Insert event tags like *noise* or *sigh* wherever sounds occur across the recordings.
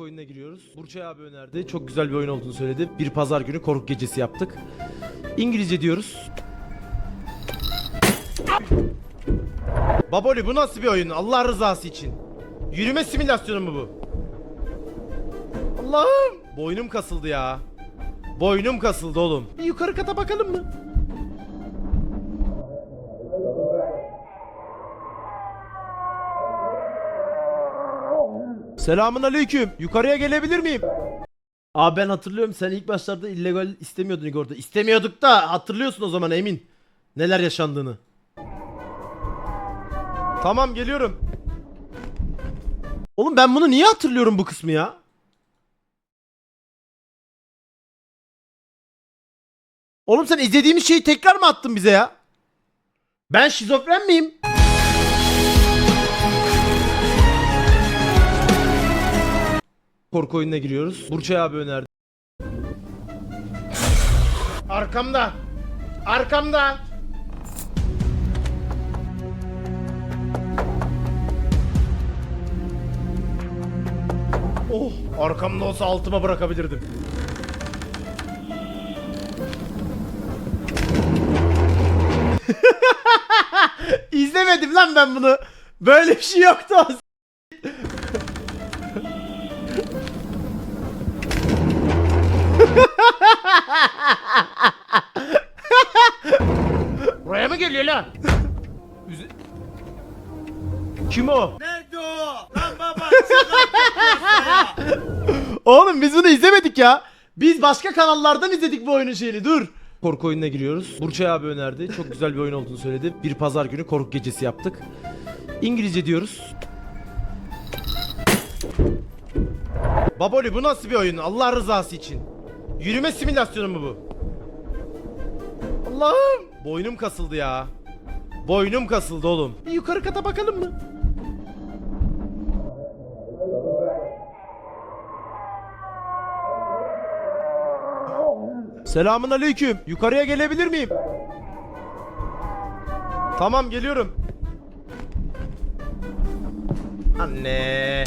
oyununa giriyoruz. Burçay abi önerdi. Çok güzel bir oyun olduğunu söyledi. Bir pazar günü korku gecesi yaptık. İngilizce diyoruz. Baboli bu nasıl bir oyun? Allah rızası için. Yürüme simülasyonu mu bu? Allah'ım. Boynum kasıldı ya. Boynum kasıldı oğlum. Bir yukarı kata bakalım mı? Selamun aleyküm. Yukarıya gelebilir miyim? Abi ben hatırlıyorum sen ilk başlarda illegal istemiyordun Igor'da. İstemiyorduk da hatırlıyorsun o zaman emin. Neler yaşandığını. Tamam geliyorum. Oğlum ben bunu niye hatırlıyorum bu kısmı ya? Oğlum sen izlediğimiz şeyi tekrar mı attın bize ya? Ben şizofren miyim? Korku oyununa giriyoruz. Burçay abi önerdi. Arkamda. Arkamda. Oh, arkamda olsa altıma bırakabilirdim. *laughs* İzlemedim lan ben bunu. Böyle bir şey yoktu. Buraya mı geliyor lan? Üze- Kim o? Nerede o? Lan baba *laughs* Oğlum biz bunu izlemedik ya. Biz başka kanallardan izledik bu oyunun şeyini. Dur. Korku oyununa giriyoruz. Burçay abi önerdi. Çok güzel bir oyun olduğunu söyledi. Bir pazar günü korku gecesi yaptık. İngilizce diyoruz. Baboli bu nasıl bir oyun? Allah rızası için. Yürüme simülasyonu mu bu? Allah'ım. Boynum kasıldı ya. Boynum kasıldı oğlum. Bir yukarı kata bakalım mı? Selamun aleyküm. Yukarıya gelebilir miyim? Tamam geliyorum. Anne.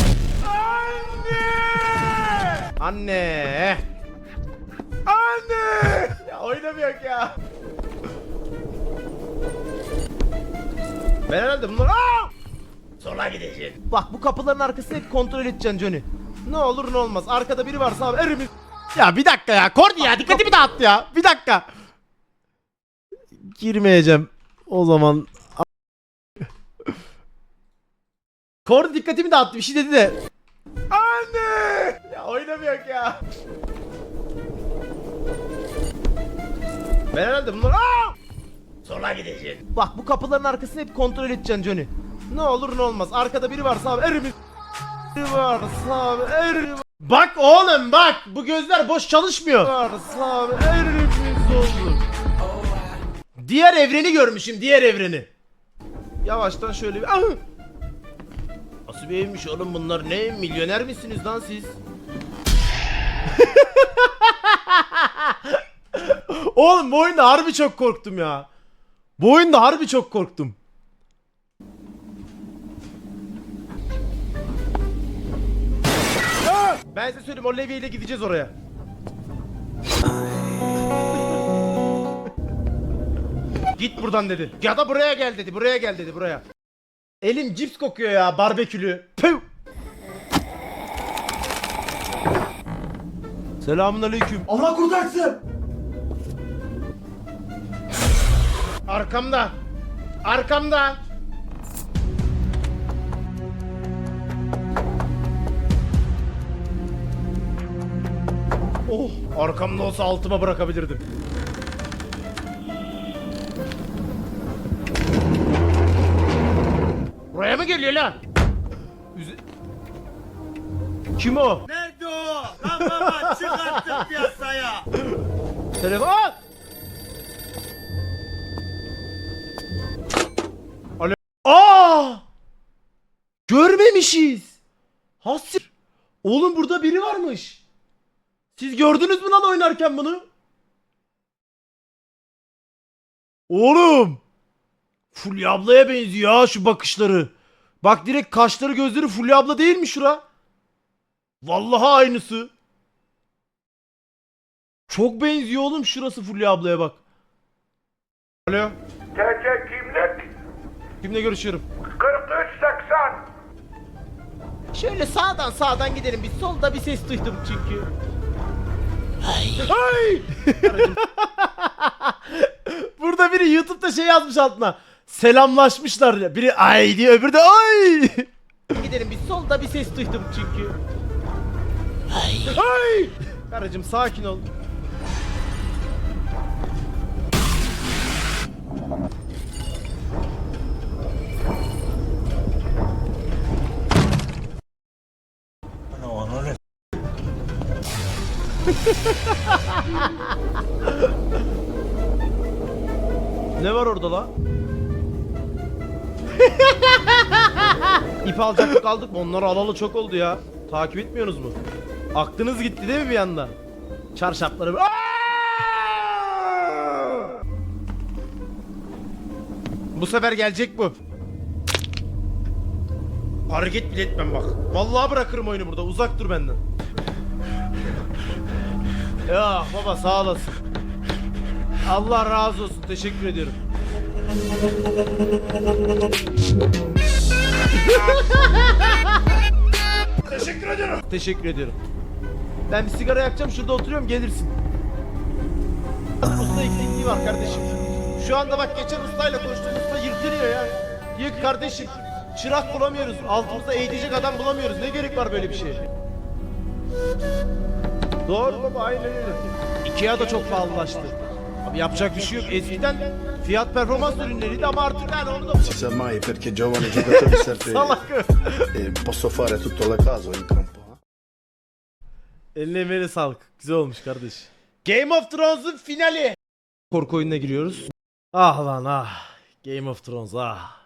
Anne. Anne. Oynamıyor ya. Ben herhalde bunları... Aa! Sola gideceksin. Bak bu kapıların arkasını hep kontrol edeceksin Johnny. Ne olur ne olmaz. Arkada biri varsa abi erimiz... Ya bir dakika ya. Kordi ya dikkatimi dağıttı ya. Bir dakika. Girmeyeceğim. O zaman... Kordi dikkatimi dağıttı. Bir şey dedi de. Anne! Ya oynamıyor ya. Ben herhalde bunları... Aa! Sola gideceksin. Bak bu kapıların arkasını hep kontrol edeceksin Johnny. Ne olur ne olmaz. Arkada biri varsa abi erimiz biri *laughs* varsa abi erimiz *laughs* Bak oğlum bak bu gözler boş çalışmıyor. Varsa abi erimiz olur. Diğer evreni görmüşüm diğer evreni. Yavaştan şöyle bir... Ah! Nasıl bir evmiş oğlum bunlar ne? Milyoner misiniz lan siz? *laughs* *laughs* oğlum bu oyunda harbi çok korktum ya. Bu oyunda harbi çok korktum. *laughs* Ben size söyleyeyim o Levi ile gideceğiz oraya. *laughs* Git buradan dedi. Ya da buraya gel dedi. Buraya gel dedi buraya. Elim cips kokuyor ya barbekülü. Püh! Selamun aleyküm. Allah kurtarsın. Arkamda. Arkamda. Oh, arkamda olsa altıma bırakabilirdim. Buraya mı geliyor lan? Üze- Kim o? Nerede o? Lan baba çıkarttık piyasaya. Telefon! Görmemişiz. Hasir. Oğlum burada biri varmış. Siz gördünüz mü lan oynarken bunu? Oğlum. Fulya ablaya benziyor ya şu bakışları. Bak direkt kaşları gözleri Fulya abla değil mi şura? Vallahi aynısı. Çok benziyor oğlum şurası Fulya ablaya bak. Alo. TC kimlik Kimle görüşüyorum? 4380. Şöyle sağdan sağdan gidelim. Bir solda bir ses duydum çünkü. Ay. *laughs* Burada biri YouTube'da şey yazmış altına. Selamlaşmışlar ya. Biri ay diyor öbürü de ay. *laughs* Gidelim bir solda bir ses duydum çünkü. Ay. Karıcığım sakin ol. Ne var orada la? *laughs* İp alacaktık aldık mı? Onları alalı çok oldu ya. Takip etmiyorsunuz mu? Aklınız gitti değil mi bir anda? Çarşafları... Aa! Bu sefer gelecek bu. Hareket bile etmem bak. Vallahi bırakırım oyunu burada. Uzak dur benden. Ya baba sağ olasın. Allah razı olsun. Teşekkür ediyorum. Teşekkür ediyorum. Teşekkür ediyorum. Ben bir sigara yakacağım. Şurada oturuyorum. Gelirsin. Usta eksikliği var kardeşim. Şu anda bak geçen ustayla konuştum. Usta yırtınıyor ya. Ki kardeşim çırak bulamıyoruz. Altımızda eğitecek adam bulamıyoruz. Ne gerek var böyle bir şeye? Doğru baba aynen öyle. Ikea da çok pahalılaştı. Abi yapacak bir şey yok. Eskiden fiyat performans ürünleriydi ama artık yani onu da si sa mai perché giovani giocatori serve salak. eh, posso fare tutto la casa in campo eh. Eline emeğine sağlık. Güzel olmuş kardeş. Game of Thrones'un finali. Korku oyununa giriyoruz. Ah lan ah. Game of Thrones ah.